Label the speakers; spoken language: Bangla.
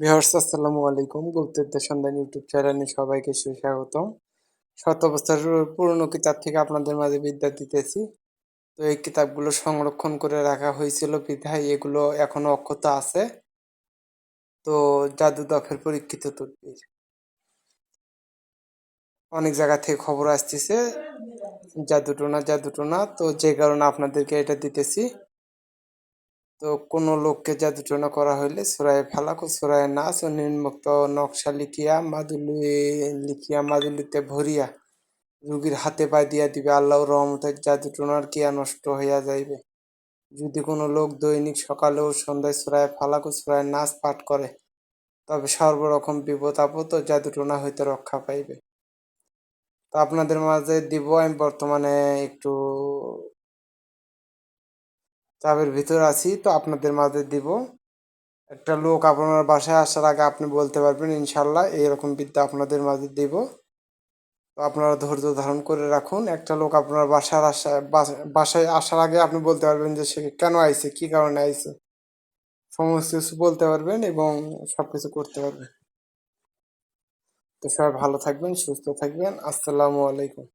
Speaker 1: ভিউয়ার্স, আসসালামু আলাইকুম। গুপ্তবিদ্যা সন্ধান ইউটিউব চ্যানেলে সবাইকে সুস্বাগতম। শত বছরের পুরনো কিতাব থেকে আপনাদের মাঝে বিদ্যা দিতেছি। তো এই কিতাবগুলো সংরক্ষণ করে রাখা হয়েছিল বিধায় এগুলো এখনও অক্ষত আছে। তো জাদু দফের পরীক্ষিত তদ্বির। অনেক জায়গা থেকে খবর আসতেছে, জাদুটোনা জাদুটোনা। তো যে কারণে আপনাদেরকে এটা দিতেছি। তো কোনো লোককে জাদুটনা করা হইলে সুরায় ফালাক সুরায় নাচ ও নির্মুক্ত নকশা লিখিয়া মাদুলি, লিখিয়া মাদুলিতে ভরিয়া রুগীর হাতে পায়ে দিয়া দিবে। আল্লাহর রহমতের জাদুটনার কিয়া নষ্ট হইয়া যাইবে। যদি কোনো লোক দৈনিক সকালে ও সন্ধ্যায় সুরায় ফালাক সুরায় নাচ পাঠ করে, তবে সর্বরকম বিপদ আপদ ও জাদুটনা হইতে রক্ষা পাইবে। তো আপনাদের মাঝে দিব, আমি বর্তমানে একটু চাপের ভিতর আছি, তো আপনাদের মাঝে দিব। একটা লোক আপনার বাসায় আসার আগে আপনি বলতে পারবেন ইনশাল্লাহ এইরকম বিদ্যা আপনাদের মাঝে দিব। তো আপনারা ধৈর্য ধারণ করে রাখুন। একটা লোক আপনার বাসার আসা বাসায় আসার আগে আপনি বলতে পারবেন যে সে কেন আইছে, কি কারণে আইছে। সমস্ত কিছু বলতে পারবেন এবং সব কিছু করতে পারবেন। তো সবাই ভালো থাকবেন, সুস্থ থাকবেন। আসসালামু আলাইকুম।